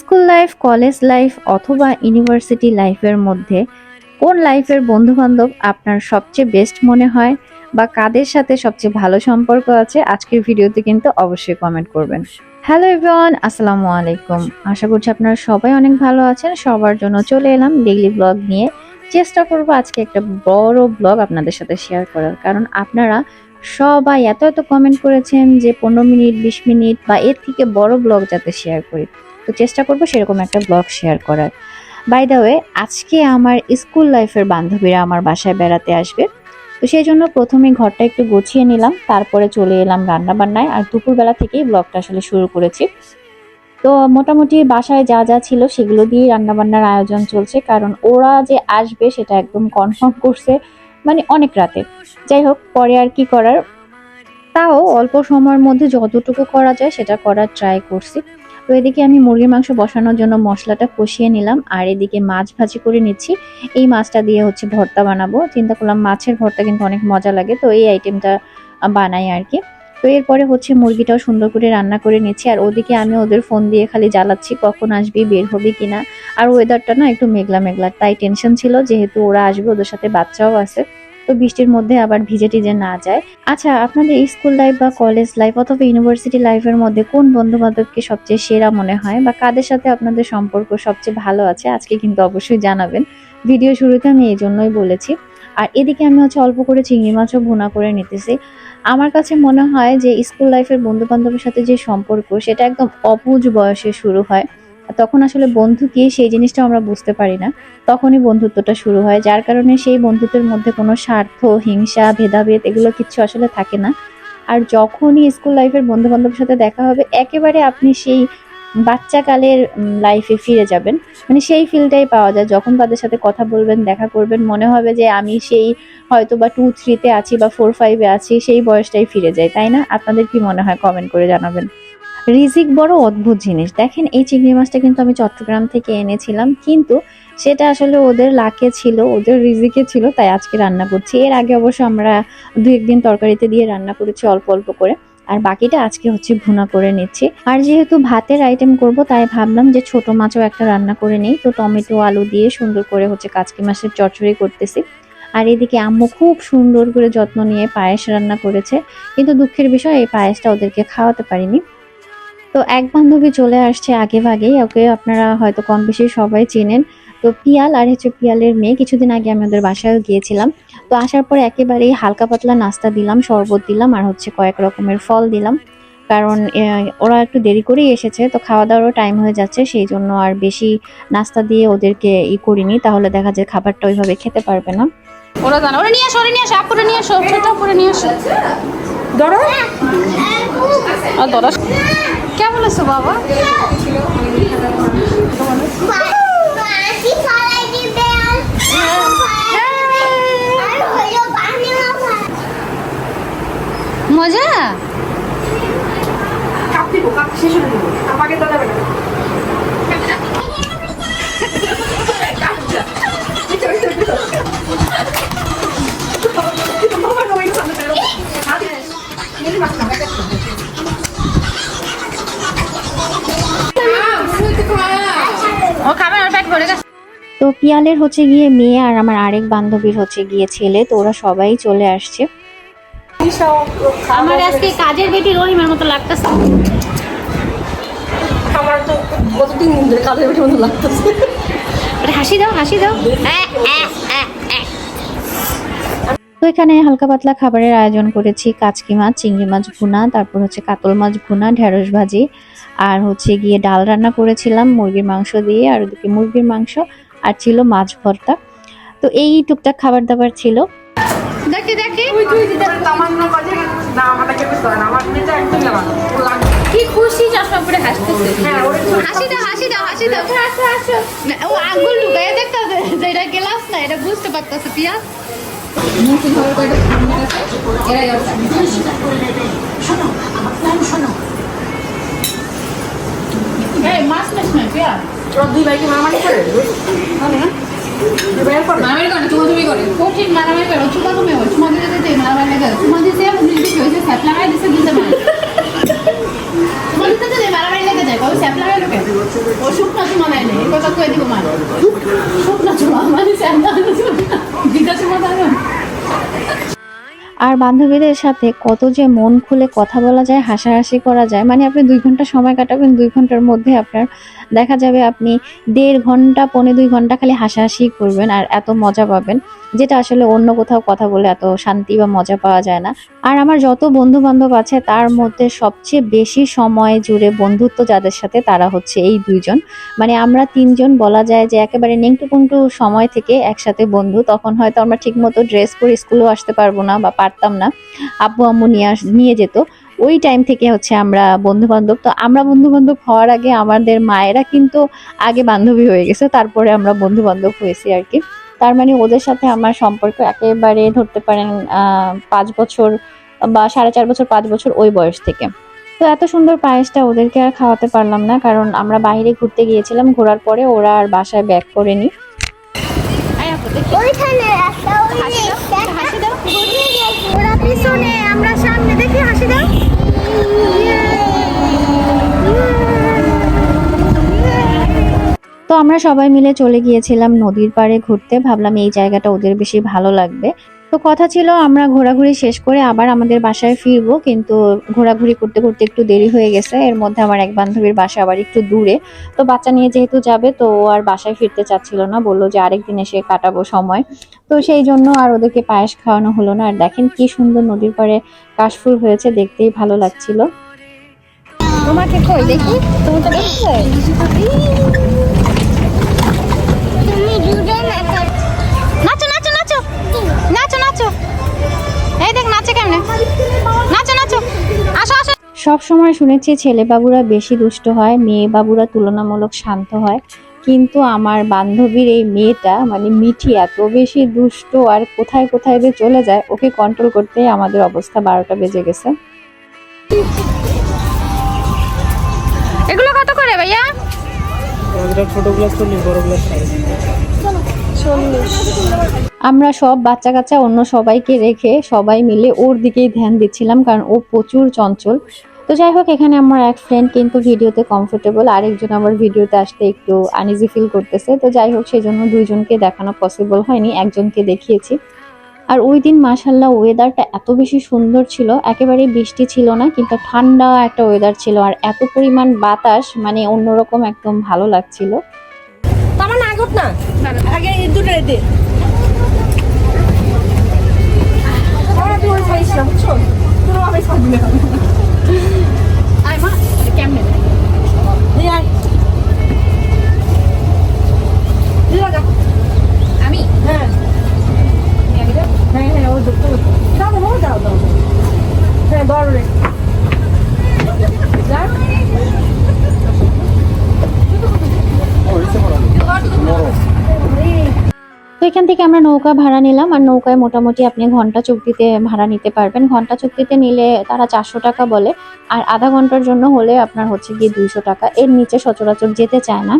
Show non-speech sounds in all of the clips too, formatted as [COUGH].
School life, college life অথবা university লাইফের মধ্যে কোন লাইফের বন্ধু বান্ধব আপনার সবচেয়ে বেস্ট মনে হয় বা কাদের সাথে সবচেয়ে ভালো সম্পর্ক আছে? আজকের ভিডিওতে কিন্তু অবশ্যই কমেন্ট করবেন। হ্যালো এভরিওয়ান আসসালামু আলাইকুম। আশা করছি আপনারা সবাই অনেক ভালো আছেন। সবার জন্য চলে এলাম ডেইলি ব্লগ নিয়ে। চেষ্টা করব আজকে একটা বড় ব্লগ আপনাদের সাথে শেয়ার করার। কারণ আপনারা সবাই এত এত কমেন্ট করেছেন যে পনেরো মিনিট, বিশ মিনিট বা এর থেকে বড় ব্লগ যাতে শেয়ার করি। তো চেষ্টা করব সেরকম একটা ব্লগ শেয়ার করার। বাই দ্য ওয়ে আজকে আমার স্কুল লাইফের বান্ধবীরা আমার বাসায় বেড়াতে আসবে। তো সেই জন্য প্রথমে ঘরটা একটু গুছিয়ে নিলাম, তারপরে চলে এলাম রান্নাবান্নায়। আর দুপুরবেলা থেকেই ব্লগটা আসলে শুরু করেছি। তো মোটামুটি বাসায় যা যা ছিল সেগুলো দিয়ে রান্নাবান্নার আয়োজন চলছে, কারণ ওরা যে আসবে সেটা একদম কনফার্ম করছে মানে অনেক রাতে। যাই হোক, পরে আর কি করার? তাও অল্প সময়ের মধ্যে যতটুকু করা যায় সেটা করার ট্রাই করছি। তো এদিকে আমি মুরগির মাংস বসানোর জন্য মশলাটা কষিয়ে নিলাম, আর এদিকে মাছ ভাজি করে নিচ্ছি। এই মাছটা দিয়ে হচ্ছে ভর্তা বানাবো। চিন্তা করলাম মাছের ভর্তা কিন্তু অনেক মজা লাগে, তো এই আইটেমটা বানাই আর কি। তো এরপরে হচ্ছে মুরগিটাও সুন্দর করে রান্না করে নিচ্ছি, আর ওদিকে আমি ওদের ফোন দিয়ে খালি জ্বালাচ্ছি, কখন আসবি, বের হবি কিনা। আর ওয়েদারটা না একটু মেঘলা মেঘলা তাই টেনশন ছিল, যেহেতু ওরা আসবে, ওদের সাথে বাচ্চাও আছে। তো বৃষ্টির মধ্যে আবার ভিজে টিজে না যায়। আচ্ছা আপনাদের স্কুল লাইফ বা কলেজ লাইফ অথবা ইউনিভার্সিটি লাইফের মধ্যে কোন বন্ধু বান্ধবকে সবচেয়ে সেরা মনে হয় বা কাদের সাথে আপনাদের সম্পর্ক সবচেয়ে ভালো আছে, আজকে কিন্তু অবশ্যই জানাবেন। ভিডিও শুরুতে আমি এই জন্যই বলেছি। আর এদিকে আমি হচ্ছে অল্প করে চিংড়ি মাছও ভুনা করে নিতেছি। আমার কাছে মনে হয় যে স্কুল লাইফের বন্ধু বান্ধবের সাথে যে সম্পর্ক, সেটা একদম অবুঝ বয়সে শুরু হয়। তখন আসলে বন্ধু কি, সেই জিনিসটা আমরা বুঝতে পারি না। তখনই বন্ধুত্বটা শুরু হয়, যার কারণে সেই বন্ধুত্বের মধ্যে কোনো স্বার্থ, হিংসা, ভেদাভেদ এগুলো কিছু আসলে থাকে না। আর যখনই স্কুল লাইফের বন্ধু বান্ধবের সাথে দেখা হবে, একেবারে আপনি সেই বাচ্চাকালের লাইফে ফিরে যাবেন। মানে সেই ফিলটাই পাওয়া যায়। যখন তাদের সাথে কথা বলবেন, দেখা করবেন, মনে হবে যে আমি সেই হয়তো বা টু থ্রিতে আছি বা ফোর ফাইভে আছি, সেই বয়সটাই ফিরে যায় তাই না? আপনাদের কি মনে হয়? কমেন্ট করে জানাবেন। রিজিক বড় অদ্ভুত জিনিস। দেখেন, এই চিংড়ি মাছটা কিন্তু আমি চট্টগ্রাম থেকে এনেছিলাম, কিন্তু সেটা আসলে ওদের লাকে ছিল, ওদের রিজিকে ছিল, তাই আজকে রান্না করছি। এর আগে অবশ্য আমরা দু একদিন তরকারিতে দিয়ে রান্না করেছি অল্প অল্প করে, আর বাকিটা আজকে হচ্ছে ভুনা করে নিচ্ছি। আর যেহেতু ভাতের আইটেম করব, তাই ভাবলাম যে ছোট মাছও একটা রান্না করে নিই, তো টমেটো, আলু দিয়ে সুন্দর করে হচ্ছে কাচকি মাছের চচ্চড়ি করতেছি। আর এদিকে আম্মু খুব সুন্দর করে যত্ন নিয়ে পায়েস রান্না করেছে, কিন্তু দুঃখের বিষয় এই পায়েসটা ওদেরকে খাওয়াতে পারিনি। তো এক বান্ধবী চলে আসছে আগে ভাগেই ওকে আপনারা হয়তো কম বেশি সবাই চেনেন। তো পিয়াল আর হচ্ছে পিয়ালের মেয়ে কিছুদিন আগে আমি ওদের বাসায় গিয়েছিলাম। তো আসার পরে একেবারেই হালকা পাতলা নাস্তা দিলাম শরবত দিলাম আর হচ্ছে কয়েক রকমের ফল দিলাম। কারণ ওরা একটু দেরি করেই এসেছে তো খাওয়া দাওয়ারও টাইম হয়ে যাচ্ছে সেই জন্য আর বেশি নাস্তা দিয়ে ওদেরকে ই করিনি। তাহলে দেখা যায় খাবারটা ওইভাবে খেতে পারবে না। ওরা জানা ওরা নিয়ে আসো ওরা নিয়ে আসো আপুরে নিয়ে আসো। ছোট আপুরে নিয়ে আসো। ধরো। আর ধরো। কেমন আছো বাবা? পিয়ালের হচ্ছে গিয়ে মেয়ে আর আমার আরেক বান্ধবীর হচ্ছে গিয়ে ছেলে তো ওরা সবাই চলে আসছে। আমার আজকে কাজের বেটি রহিমের মতো লাগতেছে। আমার তো কতদিন ধরে কাজের বেটে মতো লাগতেছে। হাসি দাও হাসি দাও। তো এখানে হালকা পাতলা খাবারের আয়োজন করেছি কাচকি মাছ চিংড়ি মাছ ভুনা তারপর হচ্ছে কাতল মাছ ভুনা ঢেঁড়স ভাজি। আর হচ্ছে গিয়ে ডাল রান্না করেছিলাম মুরগির মাংস দিয়ে আর ওদিকে মুরগির মাংস। আর ছিল মাছ ভর্তা। তো এই টুকটাক খাবার দাবার ছিল। দেখি কি খুশি চশমা পরে হাসতেছে। হ্যাঁ হাসি দাও হাসি দাও হাসি দাও। হাসো হাসো ও আঙ্গুল ঢুকাই দেখতে যে এটা গ্লাস না এটা বুঝতে পারতেছে পিয়া। এই মাছ মাছ না ওরা দুই ভাইকে মারামারি করে? ভাইয়ের পরে মারামারি করে চুমা চুমি কঠিন মারামারি চুমা তুমি চুমা দিতে দিতে মারামারি লাগে চুমা দিতে দিতে হয়েছে ফ্যাট লাগাই দিতে দিতে মারে তোমার তো যে বাড়াবাড়ি লেগে যায় কবে স্যাপ লাগাই লোকে। ও শুকনা চুমা নেয় না এই কথা কয়ে দিব মা। শুকনা চুমা মানে স্যাপ বিকাশ চুমা থাকে আর বান্ধবীদের সাথে কত যে মন খুলে কথা বলা যায়, হাসাহাসি করা যায় মানে আপনি দুই ঘণ্টা সময় কাটাবেন, দুই ঘণ্টার মধ্যে আপনার দেখা যাবে আপনি দেড় ঘণ্টা, পৌনে দুই ঘণ্টা খালি হাসাহাসি করবেন আর এত মজা পাবেন। যেটা আসলে অন্য কোথাও কথা বলে এত শান্তি বা মজা পাওয়া যায় না। আর আমার যত বন্ধু বান্ধব আছে, তার মধ্যে সবচেয়ে বেশি সময় জুড়ে বন্ধুত্ব যাদের সাথে, তারা হচ্ছে এই দুইজন। মানে আমরা তিনজন বলা যায় যে একেবারে নেংটু পুংটু সময় থেকে একসাথে বন্ধু। তখন হয়তো আমরা ঠিকমতো ড্রেস পরে স্কুলেও আসতে পারব না বা পারতাম না। আব্বু আম্মু নিয়ে নিয়ে যেত। ওই টাইম থেকে হচ্ছে আমরা বন্ধু বান্ধব তো আমরা বন্ধু বান্ধব হওয়ার আগে আমাদের মায়েরা কিন্তু আগে বান্ধবী হয়ে গেছে। তারপরে আমরা বন্ধু বান্ধব হয়েছি আর কি। তার মানে ওদের সাথে আমার সম্পর্ক একেবারে ধরতে পারেন পাঁচ বছর বা সাড়ে চার বছর পাঁচ বছর ওই বয়স থেকে। তো এত সুন্দর পায়েসটা ওদেরকে আর খাওয়াতে পারলাম না কারণ আমরা বাইরে ঘুরতে গিয়েছিলাম ঘোরার পরে ওরা আর বাসায় ব্যাক করেনি। ওইখানে আমরা সবাই মিলে চলে গিয়েছিলাম নদীর পাড়ে ঘুরতে। ভাবলাম এই জায়গাটা ওদের বেশি ভালো লাগবে। তো কথা ছিল আমরা ঘোরাঘুরি শেষ করে আবার আমাদের বাসায় ফিরবো, কিন্তু ঘোরাঘুরি করতে করতে একটু দেরি হয়ে গেছে। এর মধ্যে আমার এক বান্ধবীর বাসা আবার একটু দূরে। তো বাচ্চা নিয়ে যেহেতু যাবে, তো ও আর বাসায় ফিরতে চাচ্ছিল না, বলল যে আরেকদিন এসে কাটাবো সময়। তো সেই জন্য আর ওদেরকে পায়েস খাওয়ানো হলো না। আর দেখেন কি সুন্দর নদীর পাড়ে কাশফুল হয়েছে, দেখতেই ভালো লাগছিল। তোমাকে কই দেখি? তুমি তো দেখছ? নাচো নাচো নাচো। নাচো নাচো। এই দেখ নাচে কেমনে? নাচো নাচো। আসো আসো। সব সময় শুনেছি ছেলে বাবুরা বেশি দুষ্ট হয় মেয়ে বাবুরা তুলনামূলক শান্ত হয়। কিন্তু আমার বান্ধবীর এই মেয়েটা মানে মিঠি এত বেশি দুষ্ট আর কোথায় কোথায় যে চলে যায় ওকে কন্ট্রোল করতে আমাদের অবস্থা বারোটা বেজে গেছে। এগুলো কত করে ভাইয়া? আমাদের ছোট গ্লাস চল্লিশ বড় গ্লাস আমরা সব বাচ্চা কাচ্চা অন্য সবাইকে রেখে সবাই মিলে ওর দিকেই ধ্যান দিচ্ছিলাম, কারণ ও প্রচুর চঞ্চল। তো যাই হোক, এখানে আমার এক ফ্রেন্ড কিন্তু ভিডিওতে কমফোর্টেবল আরেকজন আবার ভিডিওতে আসতে একটু আনইজি ফিল করতেছে। তো যাই হোক, সেজন্য দুইজনকে দেখানো পসিবল হয়নি, একজনকে দেখিয়েছি। আর ওই দিন মাসাল্লাহ ওয়েদারটা এত বেশি সুন্দর ছিল, একেবারে বৃষ্টি ছিল না, কিন্তু ঠান্ডা একটা ওয়েদার ছিল। আর এত পরিমাণ বাতাস মানে অন্যরকম একদম ভালো লাগছিল। আমার না আগত না। আগে এই দুটো দে। আমরা দুটো খাইছিলাম বুঝছ? তোর মা কেমনে? এখান থেকে আমরা নৌকা ভাড়া নিলাম আর নৌকায় মোটামুটি আপনি ঘণ্টা চুক্তিতে ভাড়া নিতে পারবেন। ঘণ্টা চুক্তিতে নিলে তারা চারশো টাকা বলে, আর আধা ঘণ্টার জন্য হলে আপনার হচ্ছে গিয়ে দুইশো টাকা। এর নিচে সচরাচর যেতে চায় না।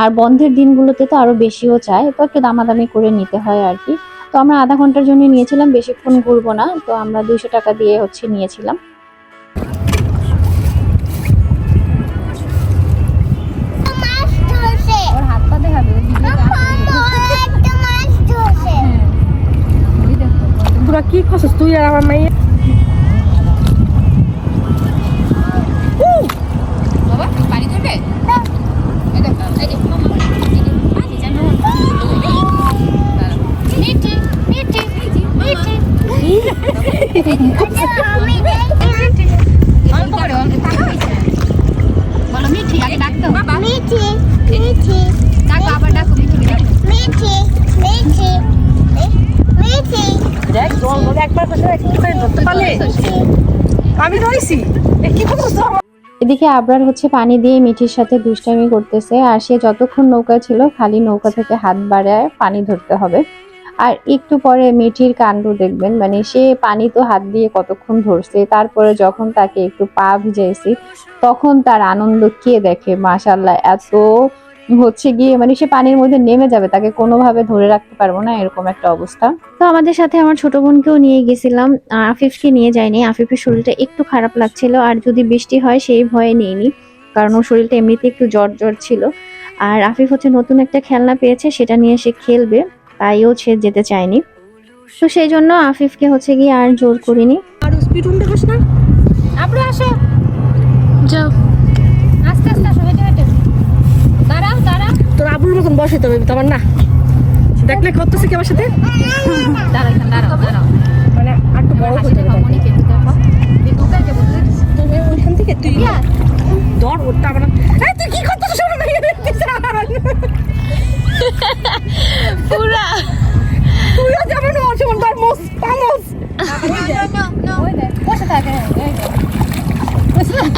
আর বন্ধের দিনগুলোতে তো আরও বেশিও চায়, তো একটু দামাদামি করে নিতে হয় আর কি। তো আমরা আধা ঘণ্টার জন্য নিয়েছিলাম, বেশিক্ষণ ঘুরবো না, তো আমরা দুইশো টাকা দিয়ে হচ্ছে নিয়েছিলাম। তোরা কি খাচ্ছিস তুই আর আমি কি এদিকে আবরার হচ্ছে পানি দিয়ে মিঠির সাথে দুষ্টামি করতেছে, আর সে যতক্ষণ নৌকা ছিল খালি নৌকা থেকে হাত বাড়ায় পানি ধরতে হবে। আর একটু পরে মিঠির কাণ্ড দেখবেন মানে সে পানি তো হাত দিয়ে কতক্ষণ ধরছে, তারপরে যখন তাকে একটু পা ভিজাইছি, তখন তার আনন্দ কে দেখে? মাশাল্লাহ এত হচ্ছে গিয়ে মানে সে পানির মধ্যে নেমে যাবে তাকে কোনোভাবে ধরে রাখতে পারব না এরকম একটা অবস্থা। তো আমাদের সাথে আমার ছোট বোনকেও নিয়ে গেছিলাম আর আফিফকে নিয়ে যায়নি। আফিফের শরীরটা একটু খারাপ লাগছিল আর যদি বৃষ্টি হয় সেই ভয়ে নিইনি কারণ ওর শরীরটা এমনিতে একটু জ্বর জ্বর ছিল। আর আফিফ হচ্ছে নতুন একটা খেলনা পেয়েছে সেটা নিয়ে সে খেলবে তাইও সে যেতে চায়নি। তো সেই জন্য আফিফকে হচ্ছে গিয়ে আর জোর করিনি। আর স্পিড দেখাস না। আপনি আসো। যাও। কতক্ষণ বসে তবে তোমার না? দেখলে করতেছে কি আমার সাথে? মানে একটু বড় কি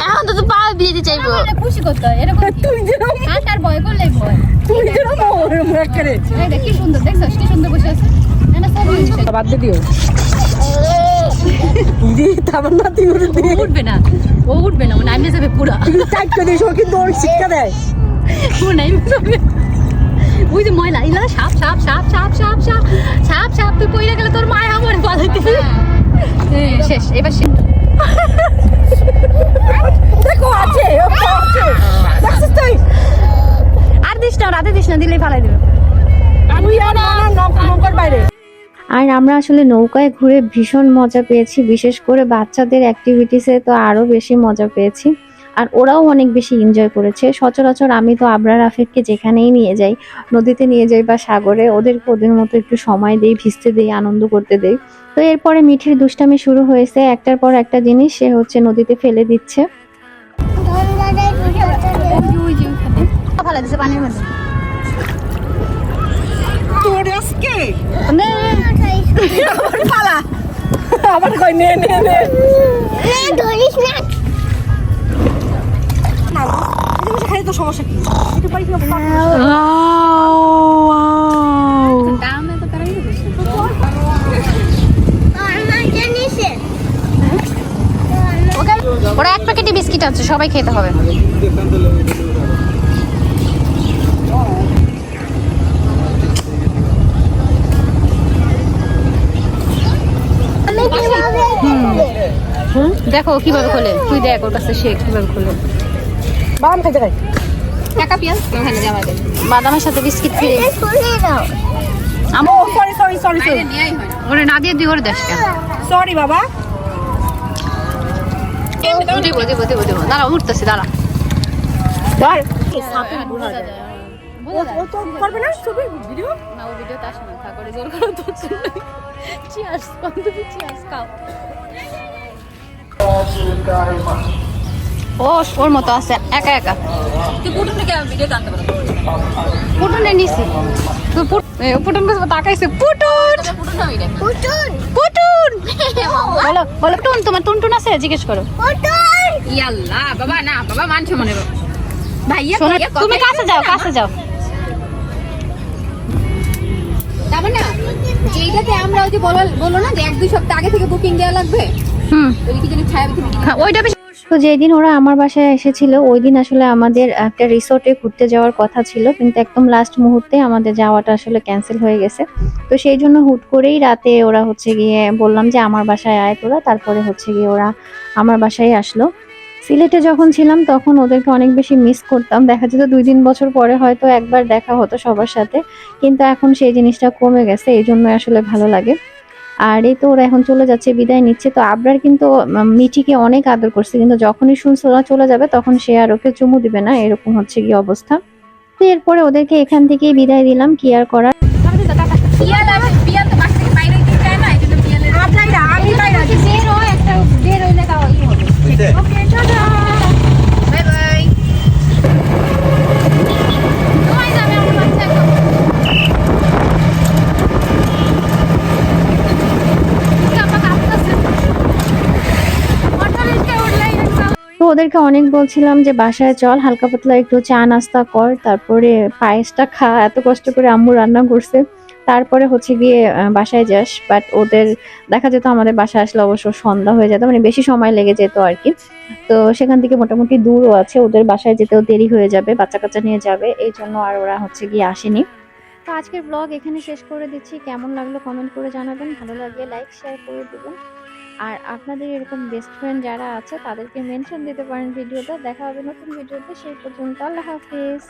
এখন তো বিয়ে চাইব। খুশি করতে হয় এরকম তুই যেরকম হাত আর ভয় করলে ভয়। তুই যেরকম ওরকম করে। দেখ কি সুন্দর দেখছস কি সুন্দর বসে আছে। না সব বাদ দিও। দি তারপর না তুই উঠবে না ও উঠবে না ও নামে যাবে পুরা। তুই টাইট করে দিস ও কিন্তু ওর শিক্ষা দেয়। ও নামে যাবে। ওই যে ময়লা ইলা সাপ সাপ সাপ সাপ সাপ সাপ সাপ সাপ তুই কইরা গেলে তোর মায় আমার বাজাইতে শেষ এবার শেষ। [LAUGHS] আছে? দেখছিস তুই? আর দিস না রাতে দিস না দিলেই ফালাই দিবে। আর না না নৌকার বাইরে আর আমরা আসলে নৌকায় ঘুরে ভীষণ মজা পেয়েছি বিশেষ করে বাচ্চাদের অ্যাক্টিভিটিসে তো আরও বেশি মজা পেয়েছি। আর ওরাও অনেক বেশি এনজয় করেছে। সচরাচর আমি তো আবরার আফিফকে যেখানেই নিয়ে যাই নদীতে নিয়ে যাই বা সাগরে ওদেরকে ওদের মতো একটু সময় দেই ভিজতে দেই আনন্দ করতে দেই। তো এরপরে মিঠির দুষ্টামি শুরু হয়েছে। একটার পর একটা জিনিস সে হচ্ছে নদীতে ফেলে দিচ্ছে। ফালাই দিছে পানির মধ্যে তোর আজকে পালা আবার কই নে নে সমস্যা কি এটা পারি না দামে তো তারাই দিছে আমার জানিসে ওকে ওরা এক প্যাকেটই বিস্কিট আছে সবাই খেতে হবে। দেখো কীভাবে খোলে। তুই দেখ ওর কাছে সে কীভাবে খোলে। বাদাম খাইতে খাই। টাকা পেঁয়াজ ওখানে যাওয়া যায় বাদামের সাথে বিস্কিট ফ্রি আমো সরি সরি সরি সরি ওরে না দিয়ে দিয়ে ওরে দেশ সরি বাবা। দিব দিব দিব দিব দাঁড়া উঠতেছি দাঁড়া ধর ও তো করবে না ছবি? ভিডিও না ও ভিডিওতে আসে না। থাক জোর করে তো চিয়ার্স বান্ধবী চিয়ার্স খাও। ও ওর মতো আছে। একা একা। তুই কেমন ভিডিও জানতে পারো। পুটুনে নিছি। পুটুন কাছে তাকাইছে। পুটুন! পুতুল পুটুন বলো বলো টুন তোমার টুনটুন আছে? জিজ্ঞেস করো। পুতুল ইয়াল্লা বাবা না বাবা মানছে মনে ভাইয়া তুমি কাছে যাও কাছে যাও। তারপর না। যেইটাতে আমরা ওই যে বলো বলো না যে এক দুই সপ্তাহ আগে থেকে বুকিং দেওয়া লাগবে? হুম। ওই কি হ্যাঁ, ওইটা বেশি তো যেদিন ওরা আমার বাসায় এসেছিল ওই দিন আসলে আমাদের একটা রিসোর্টে ঘুরতে যাওয়ার কথা ছিল, কিন্তু একদম লাস্ট মুহূর্তে আমাদের যাওয়াটা আসলে ক্যান্সেল হয়ে গেছে। তো সেই জন্য হুট করেই রাতে ওরা হচ্ছে গিয়ে বললাম যে, আমার বাসায় আয় তোরা। তারপরে হচ্ছে গিয়ে ওরা আমার বাসায় আসলো। সিলেটে যখন ছিলাম, তখন ওদেরকে অনেক বেশি মিস করতাম। দেখা যেত দুই তিন বছর পরে হয়তো একবার দেখা হতো সবার সাথে, কিন্তু এখন সেই জিনিসটা কমে গেছে, এই জন্য আসলে ভালো লাগে। আর এই তো ওরা এখন চলে যাচ্ছে, বিদায় নিচ্ছে। তো আবরার কিন্তু মিঠিকে অনেক আদর করছে। কিন্তু যখনই শুনছে ওরা চলে যাবে, তখন সে আর ওকে চুমু দিবে না। এরকম হচ্ছে কি অবস্থা। তো এরপরে ওদেরকে এখান থেকেই বিদায় দিলাম। কি আর করার? ওদেরকে অনেক বলছিলাম যে বাসায় চল, হালকা পাতলা একটু চা নাস্তা কর, তারপরে পায়েসটা খা, এত কষ্ট করে আম্মু রান্না করছে। তারপরে হচ্ছে গিয়ে বাসায় যাস বাট ওদের দেখা যেত আমাদের বাসায় আসলে অবশ্য সন্ধ্যা হয়ে যেত মানে বেশি সময় লেগে যেত আর কি। তো সেখান থেকে মোটামুটি দূরও আছে, ওদের বাসায় যেতেও দেরি হয়ে যাবে বাচ্চা কাচ্চা নিয়ে যাবে, এই জন্য আর ওরা হচ্ছে গিয়ে আসেনি। তো আজকের ব্লগ এখানে শেষ করে দিচ্ছি। কেমন লাগল কমেন্ট করে জানাবেন, ভালো লাগলে লাইক শেয়ার করে দেবেন। আর আপনাদের এরকম বেস্ট ফ্রেন্ড যারা আছে, তাদেরকে মেনশন দিতে পারেন ভিডিওতে। দেখা হবে নতুন ভিডিওতে। সেই পর্যন্ত আল্লাহ হাফিজ।